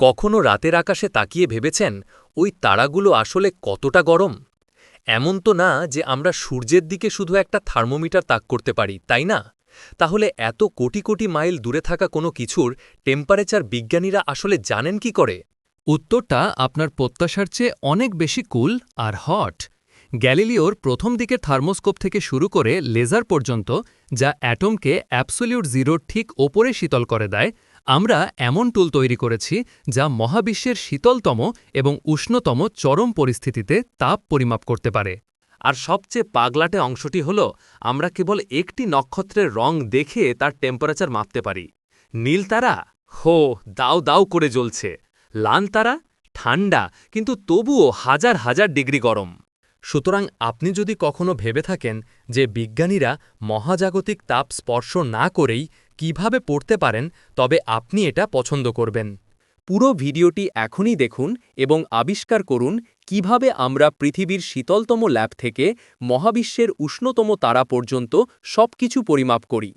কখনো রাতের আকাশে তাকিয়ে ভেবেছেন, ওই তারাগুলো আসলে কতটা গরম? এমন তো না যে আমরা সূর্যের দিকে শুধু একটা থার্মোমিটার তাক করতে পারি, তাই না? তাহলে এত কোটি কোটি মাইল দূরে থাকা কোনো কিছুর টেম্পারেচার বিজ্ঞানীরা আসলে জানেন কি করে? উত্তরটা আপনার প্রত্যাশার চেয়ে অনেক বেশি কুল আর হট। গ্যালিলিওর প্রথম দিকের থার্মোস্কোপ থেকে শুরু করে লেজার পর্যন্ত, যা অ্যাটমকে অ্যাবসোলিউট জিরোর ঠিক ওপরে শীতল করে দেয় আমরা এমন টুল তৈরি করেছি যা মহাবিশ্বের শীতলতম এবং উষ্ণতম চরম পরিস্থিতিতে তাপ পরিমাপ করতে পারে। আর সবচেয়ে পাগলাটে অংশটি হল, আমরা কেবল একটি নক্ষত্রের রং দেখে তার টেম্পারেচার মাপতে পারি। নীল তারা? হো, দাও দাও করে জ্বলছে। লাল তারা? ঠান্ডা, কিন্তু তবুও হাজার হাজার ডিগ্রি গরম। সুতরাং আপনি যদি কখনো ভেবে থাকেন যে বিজ্ঞানীরা মহাজাগতিক তাপ স্পর্শ না করেই কীভাবে পড়তে পারেন, তবে আপনি এটা পছন্দ করবেন। পুরো ভিডিওটি এখনই দেখুন এবং আবিষ্কার করুন কীভাবে আমরা পৃথিবীর শীতলতম ল্যাব থেকে মহাবিশ্বের উষ্ণতম তারা পর্যন্ত সবকিছু পরিমাপ করি।